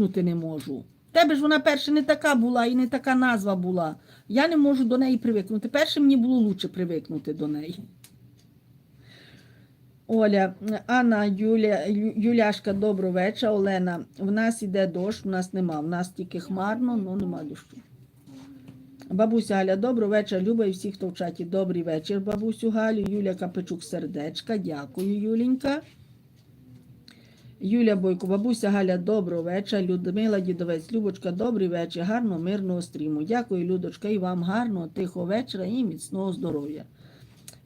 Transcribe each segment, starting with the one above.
привикнути не можу. Тебе ж вона перша не така була і не така назва була. Я не можу до неї привикнути. Перше мені було лучше привикнути до неї. Оля, Анна, Юля, Юляшка, доброго вечора. Олена, в нас іде дощ, в нас нема. В нас тільки хмарно, але нема дощу. Бабуся Галя, доброго вечора, Люба і всі, хто в чаті. Добрий вечір, бабусю Галю. Юля Капичук, сердечка. Дякую, Юленька. Юля Бойко, бабуся Галя, доброго вечора. Людмила Дідовець, Любочка, добрий вечір. Гарного, мирного стріму. Дякую, Людочка, і вам гарного, тихого вечора і міцного здоров'я.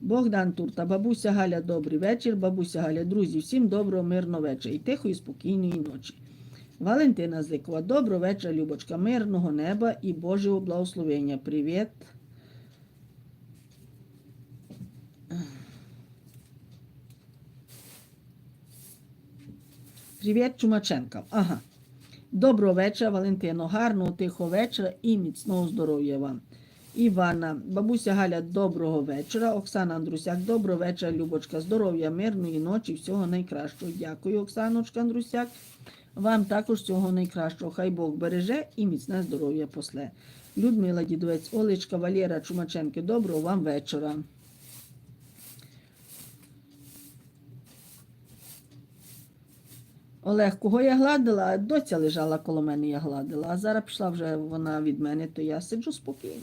Богдан Турта, бабуся Галя, добрий вечір. Бабуся Галя, друзі, всім доброго, мирного вечора і тихої, спокійної ночі. Валентина Зикова, доброго вечора, Любочка, мирного неба і Божого благословення. Привіт. Привіт, Чумаченка. Ага. Доброго вечора, Валентино. Гарного, тихого вечора і міцного здоров'я вам. Івана, бабуся Галя, доброго вечора. Оксана Андрусяк, доброго вечора, Любочка. Здоров'я, мирної ночі, всього найкращого. Дякую, Оксаночка Андрусяк. Вам також всього найкращого. Хай Бог береже і міцне здоров'я после. Людмила Дідовець, Олечка, Валєра Чумаченки, доброго вам вечора. Олег, кого я гладила? Доця лежала коло мене, я гладила, а зараз пішла вже вона від мене, то я сиджу спокійно.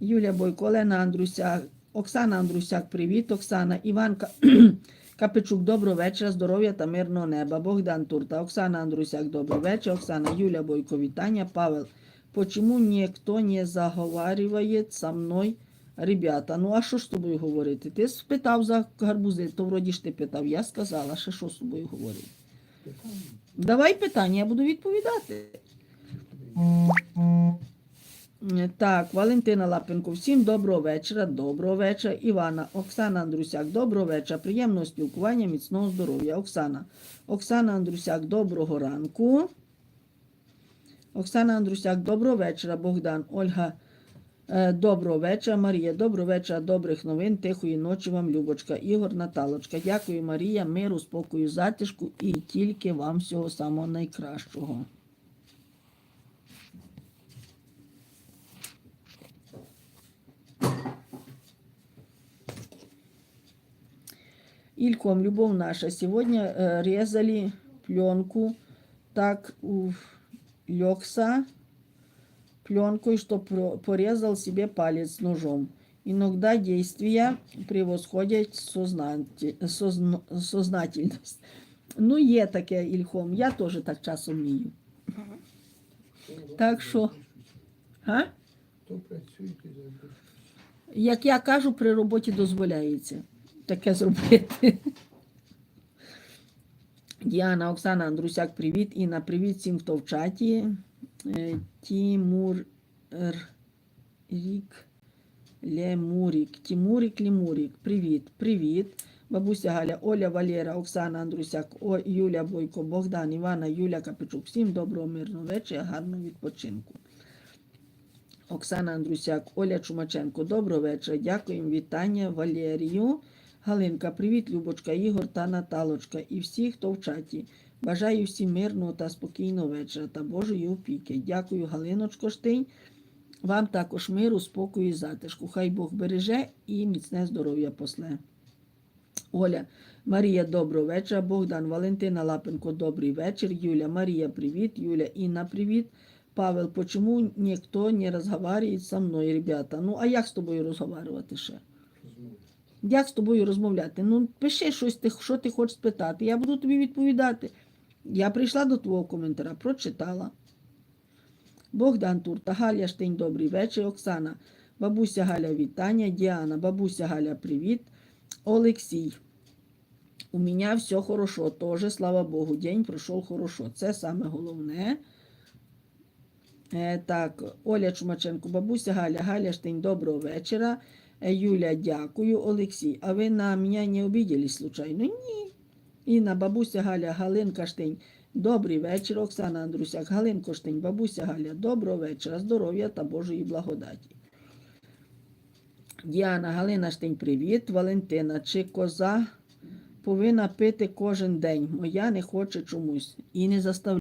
Юля Бойко, Олена Андрусяк, Оксана Андрусяк, привіт, Оксана, Іванка Капичук, доброго вечора, здоров'я та мирного неба. Богдан Турта, Оксана Андрусяк, добрий вечір. Оксана Юля Бойко, вітання. Павел, почему ніхто не заговарює со мною, ребята? Ну а що з тобою говорити? Ти спитав за гарбузи, то вроді ж ти питав. Я сказала, що що з тобою говорити. Давай питання, я буду відповідати. Так, Валентина Лапенко, всім доброго вечора, доброго вечора. Івана, Оксана Андрусяк, доброго вечора, приємного спілкування, міцного здоров'я. Оксана. Оксана Андрусяк, доброго ранку. Оксана Андрусяк, доброго вечора. Богдан, Ольга, доброго вечора. Марія, доброго вечора, добрих новин, тихої ночі вам, Любочка. Ігор, Наталочка. Дякую, Марія, миру, спокою, затишку і тільки вам всього самого найкращого. Ильком, любовь наша, сегодня э, резали пленку так у увлекся пленкой, что порезал себе палец ножом. Иногда действия превосходят сознати- созн- сознательность. Ну, є таке, Ільхом, я теж так часом вмію. Так що, а? Як я кажу, при роботі дозволяється таке зробити. Діана, Оксана, Андрусяк, привіт. Інна, привіт всім, хто в чаті. Е, Тімур Р- Рік Лемурік. Тімурік Лемурік. Привіт, привіт. Бабуся Галя, Оля Валєра, Оксана Андрусяк, О, Юля Бойко, Богдан, Івана, Юля Капичук. Всім доброго, мирного вечора, гарного відпочинку. Оксана Андрусяк, Оля Чумаченко. Доброго вечора. Дякуємо. Вітання Валерію. Галинка, привіт, Любочка, Ігор та Наталочка і всі, хто в чаті. Бажаю всім мирного та спокійного вечора та Божої опіки. Дякую, Галиночко Штинь. Вам також миру, спокою і затишку. Хай Бог береже і міцне здоров'я после. Оля, Марія, доброго вечора. Богдан, Валентина Лапенко, добрий вечір. Юля, Марія, привіт. Юля, Інна, привіт. Павел, почему ніхто не розговорює со мною, ребята? Ну, а як з тобою розговорювати ще? Як з тобою розмовляти? Ну, пиши щось, що ти хочеш спитати. Я буду тобі відповідати. Я прийшла до твого коментаря, прочитала. Богдан Турта, Галя Штень, добрий вечір. Оксана, бабуся Галя, вітання. Діана, бабуся Галя, привіт. Олексій. У мене все хорошо, теж, слава Богу, день пройшов хорошо. Це саме головне. Е, так, Оля Чумаченко, бабуся Галя, Галя Штень, доброго вечора. Е, Юля, дякую. Олексій, а ви на мене не обиделись случайно? Ні. Інна, бабуся Галя, Галинка Штень. Добрий вечір, Оксана Андрусяк, Галинко Штень, бабуся Галя, доброго вечора, здоров'я та Божої благодаті. Діана, Галина Штень, привіт. Валентина, чи коза повинна пити кожен день? Моя не хоче чомусь і не заставляє.